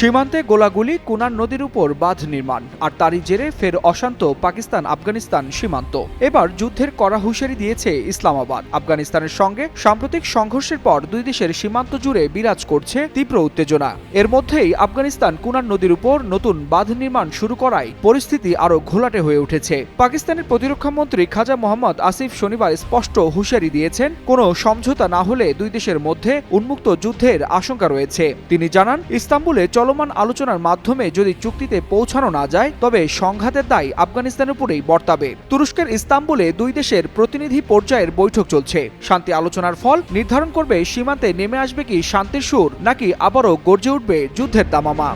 সীমান্তে গোলাগুলি কুনার নদীর উপর বাঁধ নির্মাণ, আর তারই জেরে ফের অশান্ত পাকিস্তান আফগানিস্তান সীমান্ত। এবার যুদ্ধের কড়া হুঁশিয়ারি দিয়েছে ইসলামাবাদ। আফগানিস্তানের সঙ্গে সাম্প্রতিক সংঘর্ষের পর দুই দেশের সীমান্ত জুড়ে বিরাজ করছে তীব্র উত্তেজনা। এর মধ্যেই আফগানিস্তান কুনার নদীর উপর নতুন বাঁধ নির্মাণ শুরু করায় পরিস্থিতি আরও ঘোলাটে হয়ে উঠেছে। পাকিস্তানের প্রতিরক্ষা মন্ত্রী খাজা মোহাম্মদ আসিফ শনিবার স্পষ্ট হুঁশিয়ারি দিয়েছেন, কোনো সমঝোতা না হলে দুই দেশের মধ্যে উন্মুক্ত যুদ্ধের আশঙ্কা রয়েছে। তিনি জানান, ইস্তাম্বুলে চলমান আলোচনার মাধ্যমে যদি চুক্তিতে পৌঁছানো না যায়, তবে সংঘাতের দায় আফগানিস্তানের উপরেই বর্তাবে। তুরস্কের ইস্তাম্বুলে দুই দেশের প্রতিনিধি পর্যায়ের বৈঠক চলছে। শান্তি আলোচনার ফল নির্ধারণ করবে সীমান্তে নেমে আসবে কি শান্তির সুর, নাকি আবারও গর্জে উঠবে যুদ্ধের দামামা।